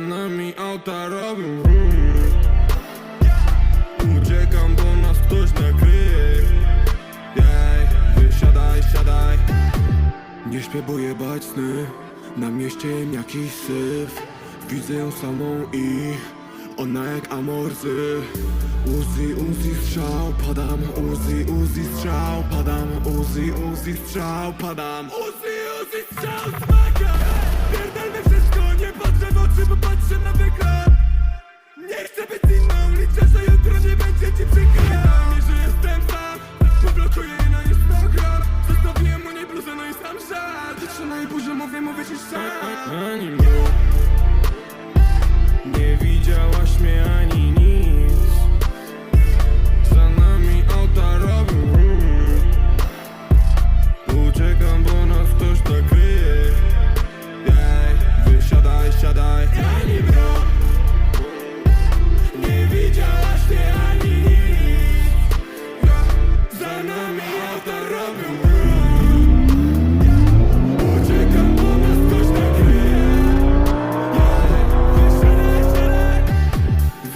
nami auta robią. Uciekam, bo nas ktoś nakryje. Jej, wysiadaj, siadaj. Nie śpię, bo jebać sny Na mieście jakiś syf. Widzę ją samą i Ona jak amorzy Uzi, Uzi strzał, padam. Uzi, Uzi strzał, padam. Uzi, Uzi strzał, padam. Uzi, Uzi strzał, smaka wykran nie chcę być inną, liczę, że jutro nie będzie ci Wydaje mi, że jestem sam, poblokuję na Instagram Zostawiłem mu nie bluzę, no i sam żal. Liczę na jej buzie, mówię, mówię ci sam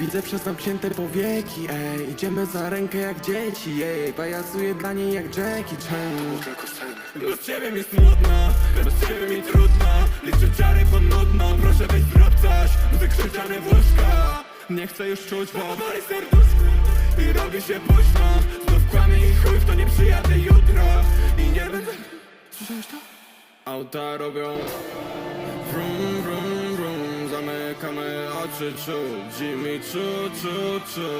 Widzę przez zamknięte powieki, ej. Idziemy za rękę jak dzieci, ej. Pajacuję dla niej jak Jackie Chan. Bez ciebie mi smutno, bez ciebie mi trudno. Liczę czary pod nudną, proszę weź zrób coś. Muzyk krzyczany w łóżko. Nie chcę już czuć, bo boli serduszko. I robi się późno. Znów kłamie i chuj, w to nie przyjadę jutro Auta robią. Vrum, vrum, vrum Zamykamy oczy, czuć Jimmy, czu, czu, czu.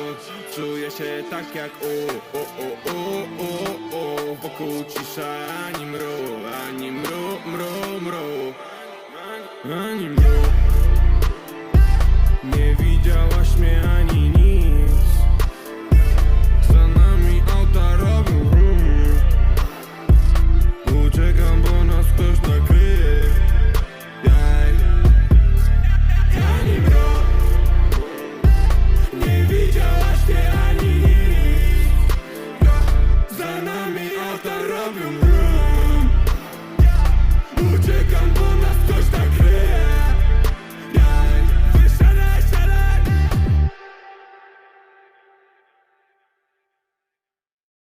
Czuję się tak jak u, u, u, u, u, u. Wokół cisza, ani mru, ani mru,